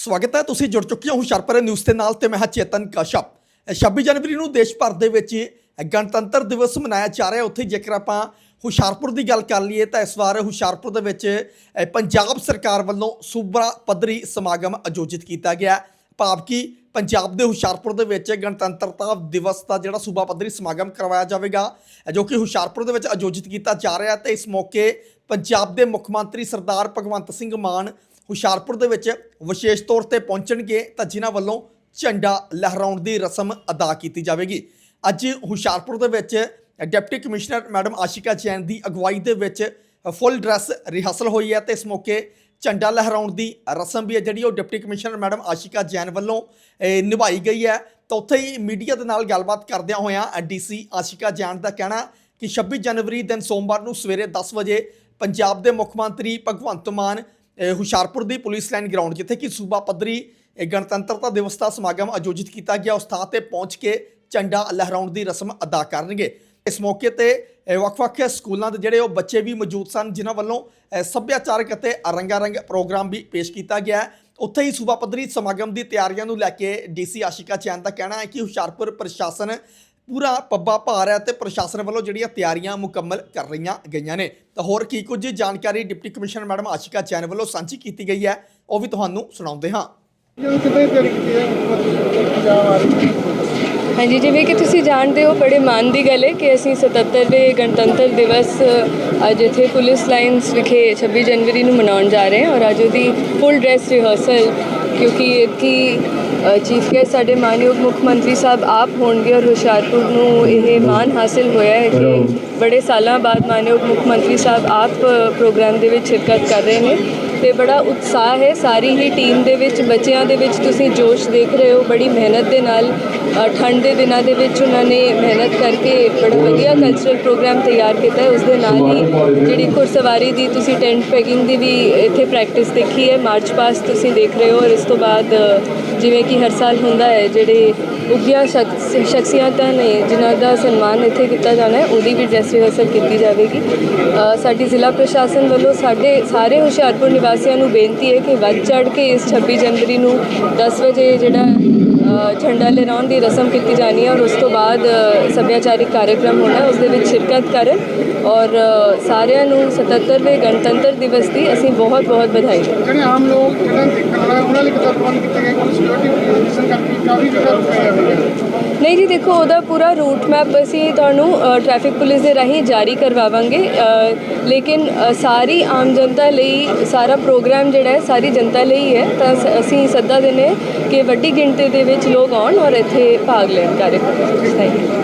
ਸਵਾਗਤ ਹੈ, ਤੁਸੀਂ ਜੁੜ ਚੁੱਕੇ ਹੋ ਹੁਸ਼ਿਆਰਪੁਰ ਨਿਊਜ਼ ਦੇ ਨਾਲ ਤੇ ਮੈਂ ਹਾਂ ਚੇਤਨ ਕਸ਼ਪ। 26 ਜਨਵਰੀ ਨੂੰ ਦੇਸ਼ ਭਰ ਦੇ ਵਿੱਚ ਗਣਤੰਤਰ ਦਿਵਸ ਮਨਾਇਆ ਜਾ ਰਿਹਾ ਉੱਥੇ ਜੇਕਰ ਆਪਾਂ ਹੁਸ਼ਿਆਰਪੁਰ ਦੀ ਗੱਲ ਕਰ ਲਈਏ ਤਾਂ ਇਸ ਵਾਰ ਹੁਸ਼ਿਆਰਪੁਰ ਦੇ ਵਿੱਚ ਪੰਜਾਬ ਸਰਕਾਰ ਵੱਲੋਂ ਸੂਬਾ ਪੱਧਰੀ ਸਮਾਗਮ ਆਯੋਜਿਤ ਕੀਤਾ ਗਿਆ ਭਾਵ ਕਿ ਪੰਜਾਬ ਦੇ ਹੁਸ਼ਿਆਰਪੁਰ ਦੇ ਵਿੱਚ ਗਣਤੰਤਰਤਾ ਦਿਵਸ ਦਾ ਜਿਹੜਾ ਸੂਬਾ ਪੱਧਰੀ ਸਮਾਗਮ ਕਰਵਾਇਆ ਜਾਵੇਗਾ ਜੋ ਕਿ ਹੁਸ਼ਿਆਰਪੁਰ ਦੇ ਵਿੱਚ ਆਯੋਜਿਤ ਕੀਤਾ ਜਾ ਰਿਹਾ ਹੈ ਤੇ ਇਸ ਮੌਕੇ ਪੰਜਾਬ ਦੇ ਮੁੱਖ ਮੰਤਰੀ ਸਰਦਾਰ ਭਗਵੰਤ ਸਿੰਘ ਮਾਨ ਹੁਸ਼ਿਆਰਪੁਰ ਦੇ ਵਿੱਚ ਵਿਸ਼ੇਸ਼ ਤੌਰ ਤੇ ਪਹੁੰਚਣਗੇ ਤਾਂ ਜਿਨ੍ਹਾਂ ਵੱਲੋਂ ਝੰਡਾ ਲਹਿਰਾਉਣ ਦੀ ਰਸਮ ਅਦਾ ਕੀਤੀ ਜਾਵੇਗੀ। ਅੱਜ ਹੁਸ਼ਿਆਰਪੁਰ ਦੇ ਵਿੱਚ deputy commissioner madam Ashika Jain ਦੀ ਅਗਵਾਈ ਦੇ ਵਿੱਚ ਫੁੱਲ ਡਰੈਸ ਰਿਹਰਸਲ ਹੋਈ ਹੈ ਤੇ ਇਸ ਮੌਕੇ ਝੰਡਾ ਲਹਿਰਾਉਣ ਦੀ ਰਸਮ ਵੀ ਹੈ ਜਿਹੜੀ ਉਹ deputy commissioner madam Ashika Jain ਵੱਲੋਂ ਨਿਭਾਈ ਗਈ ਹੈ। ਤਾਂ ਉੱਥੇ ਹੀ ਮੀਡੀਆ ਦੇ ਨਾਲ ਗੱਲਬਾਤ ਕਰਦਿਆਂ ਹੋਇਆਂ ਡੀਸੀ ਆਸ਼ਿਕਾ ਜੈਨ ਦਾ ਕਹਿਣਾ ਕਿ 26 ਜਨਵਰੀ ਦਿਨ ਸੋਮਵਾਰ ਨੂੰ ਸਵੇਰੇ 10 ਵਜੇ ਪੰਜਾਬ ਦੇ ਮੁੱਖ ਮੰਤਰੀ ਭਗਵੰਤ ਮਾਨ ਹੁਸ਼ਿਆਰਪੁਰ ਦੀ ਪੁਲਿਸ ਲਾਈਨ ਗਰਾਊਂਡ ਜਿੱਥੇ ਕਿ ਸੂਬਾ ਪੱਧਰੀ ਗਣਤੰਤਰਤਾ ਦਿਵਸ ਦਾ ਸਮਾਗਮ ਆਯੋਜਿਤ ਕੀਤਾ ਗਿਆ। ਉਸ ਥਾਂ ਤੇ ਪਹੁੰਚ ਕੇ ਝੰਡਾ ਲਹਿਰਾਉਣ ਦੀ ਰਸਮ ਅਦਾ ਕਰਨਗੇ। ਇਸ ਮੌਕੇ ਤੇ ਵੱਖ-ਵੱਖ ਸਕੂਲਾਂ ਦੇ ਜਿਹੜੇ ਉਹ ਬੱਚੇ ਵੀ ਮੌਜੂਦ ਸਨ, ਜਿਨ੍ਹਾਂ ਵੱਲੋਂ ਸੱਭਿਆਚਾਰਕ ਅਤੇ ਰੰਗਾਰੰਗ ਪ੍ਰੋਗਰਾਮ ਵੀ ਪੇਸ਼ ਕੀਤਾ ਗਿਆ ਉੱਥੇ ਹੀ ਸੂਬਾ ਪੱਧਰੀ ਸਮਾਗਮ ਦੀ ਤਿਆਰੀਆਂ ਨੂੰ ਲੈ ਕੇ ਡੀਸੀ ਆਸ਼ਿਕਾ ਚੈਨ ਦਾ ਕਹਿਣਾ ਹੈ ਕਿ ਹੁਸ਼ਿਆਰਪੁਰ ਪ੍ਰਸ਼ਾਸਨ ਪੂਰਾ ਪੱਬਾ ਭਾਰ ਹੈ ਤੇ ਪ੍ਰਸ਼ਾਸਨ ਵੱਲੋਂ ਜਿਹੜੀਆਂ ਤਿਆਰੀਆਂ ਮੁਕੰਮਲ ਕਰ ਰਹੀਆਂ ਗਈਆਂ ਨੇ। ਤਾਂ ਹੋਰ ਕੀ ਕੁਝ ਜਾਣਕਾਰੀ deputy commissioner madam Ashika Jain ਵੱਲੋਂ ਸਾਂਝੀ ਕੀਤੀ ਗਈ ਹੈ, ਉਹ ਵੀ ਤੁਹਾਨੂੰ ਸੁਣਾਉਂਦੇ ਹਾਂ। ਹਾਂਜੀ, ਜਿਵੇਂ ਕਿ ਤੁਸੀਂ ਜਾਣਦੇ ਹੋ, ਬੜੇ ਮਾਣ ਦੀ ਗੱਲ ਹੈ ਕਿ ਅਸੀਂ 77ਵੇਂ ਗਣਤੰਤਰ ਦਿਵਸ, ਅੱਜ ਇੱਥੇ ਪੁਲਿਸ ਲਾਈਨਸ ਵਿਖੇ 26 ਜਨਵਰੀ ਨੂੰ ਮਨਾਉਣ ਜਾ ਰਹੇ ਹਾਂ ਔਰ ਅੱਜ ਉਹਦੀ ਫੁੱਲ ਡਰੈਸ ਰਿਹਰਸਲ ਕਿਉਂਕਿ ਇਤਕੀ ਚੀਫ ਗੈਸਟ ਸਾਡੇ ਮਾਨਯੋਗ ਮੁੱਖ ਮੰਤਰੀ ਸਾਹਿਬ ਆਪ ਹੋਣਗੇ ਔਰ ਹੁਸ਼ਿਆਰਪੁਰ ਨੂੰ ਇਹ ਮਾਣ ਹਾਸਿਲ ਹੋਇਆ ਹੈ ਕਿ ਬੜੇ ਸਾਲਾਂ ਬਾਅਦ ਮਾਨਯੋਗ ਮੁੱਖ ਮੰਤਰੀ ਸਾਹਿਬ ਆਪ ਪ੍ਰੋਗਰਾਮ ਦੇ ਵਿੱਚ ਸ਼ਿਰਕਤ ਕਰ ਰਹੇ ਨੇ। ਤੇ ਬੜਾ ਉਤਸ਼ਾਹ ਹੈ। ਸਾਰੀ ਹੀ ਟੀਮ ਦੇ ਵਿੱਚ, ਬੱਚਿਆਂ ਦੇ ਵਿੱਚ ਤੁਸੀਂ ਜੋਸ਼ ਦੇਖ ਰਹੇ ਹੋ। ਬੜੀ ਮਿਹਨਤ ਦੇ ਨਾਲ ਠੰਡ ਦੇ ਦਿਨਾਂ ਦੇ ਵਿੱਚ ਉਹਨਾਂ ਨੇ ਮਿਹਨਤ ਕਰਕੇ ਬੜਾ ਵਧੀਆ ਕਲਚਰਲ ਪ੍ਰੋਗਰਾਮ ਤਿਆਰ ਕੀਤਾ ਹੈ। ਉਸ ਦੇ ਨਾਲ ਹੀ ਜਿਹੜੀ ਘੁੜਸਵਾਰੀ ਦੀ ਤੁਸੀਂ ਟੈਂਟ ਪੈਕਿੰਗ ਦੀ ਵੀ ਇੱਥੇ ਪ੍ਰੈਕਟਿਸ ਦੇਖੀ ਹੈ। ਮਾਰਚ ਪਾਸਟ ਤੁਸੀਂ ਦੇਖ ਰਹੇ ਹੋ ਔਰ ਇਸ ਤੋਂ ਬਾਅਦ ਜਿਵੇਂ ਕਿ ਹਰ ਸਾਲ ਹੁੰਦਾ ਹੈ, ਜਿਹੜੇ ਉੱਘੀਆਂ ਸ਼ਖਸ, ਸ਼ਖਸੀਅਤਾਂ ਨੇ ਜਿਨ੍ਹਾਂ ਦਾ ਸਨਮਾਨ ਇੱਥੇ ਕੀਤਾ ਜਾਣਾ ਹੈ, ਉਹਦੀ ਵੀ ਡਰੈਸ ਰਿਹਰਸਲ ਕੀਤੀ ਜਾਵੇਗੀ। ਸਾਡੀ ਜ਼ਿਲ੍ਹਾ ਪ੍ਰਸ਼ਾਸਨ ਵੱਲੋਂ ਸਾਡੇ, ਸਾਰੇ ਹੁਸ਼ਿਆਰਪੁਰ ਵਾਸੀਆਂ ਨੂੰ ਬੇਨਤੀ ਹੈ ਕਿ ਵੱਧ ਚੜ ਕੇ ਇਸ 26 ਜਨਵਰੀ ਨੂੰ 10 ਵਜੇ ਜਿਹੜਾ ਝੰਡਾ ਲਹਿਰਾਉਣ ਦੀ ਰਸਮ ਕੀਤੀ ਜਾਣੀ ਹੈ ਔਰ ਉਸ ਤੋਂ ਬਾਅਦ ਅ, ਸੱਭਿਆਚਾਰਿਕ ਕਾਰਜਕ੍ਰਮ ਹੋਣਾ ਹੈ, ਉਸ ਦੇ ਵਿੱਚ ਸ਼ਿਰਕਤ ਕਰਨ ਔਰ ਸਾਰਿਆਂ ਨੂੰ 77ਵੇਂ ਗਣਤੰਤਰ ਦਿਵਸ ਦੀ ਅਸੀਂ ਬਹੁਤ ਬਹੁਤ ਵਧਾਈ। ਜਿਹੜੇ ਆਮ ਲੋਕ ਜਿਹੜਾ ਦੇਖਣ ਵਾਲਾ ਉਹਨਾਂ ਲਈ ਕਿੱਦਾਂ ਕੀਤੇ ਗਏ ਕੋਈ ਸਿਕਿਉਰਿਟੀ ਪੋਜੀਸ਼ਨ ਕਰਕੇ ਕਾਫੀ ਜਗ੍ਹਾ ਰੁਕਿਆ ਹੋਇਆ ਨਹੀਂ ਜੀ, ਦੇਖੋ, ਉਹਦਾ ਪੂਰਾ ਰੂਟ ਮੈਪ ਅਸੀਂ ਤੁਹਾਨੂੰ ਟ੍ਰੈਫਿਕ ਪੁਲਿਸ ਦੇ ਰਾਹੀਂ ਜਾਰੀ ਕਰਵਾਵਾਂਗੇ। ਲੇਕਿਨ ਸਾਰੀ ਆਮ ਜਨਤਾ ਲਈ ਸਾਰਾ ਪ੍ਰੋਗਰਾਮ ਜਿਹੜਾ ਹੈ, ਸਾਰੀ ਜਨਤਾ ਲਈ ਹੈ ਤਾਂ ਅਸੀਂ ਸੱਦਾ ਦਿੰਦੇ ਹਾਂ ਕਿ ਵੱਡੀ ਗਿਣਤੀ ਦੇ ਵਿੱਚ ਲੋਕ ਆਉਣ ਔਰ ਇੱਥੇ ਭਾਗ ਲੈਣ ਕਾਰਜਕ੍ਰਮ ਵਿੱਚ ਥੈਂਕ ਯੂ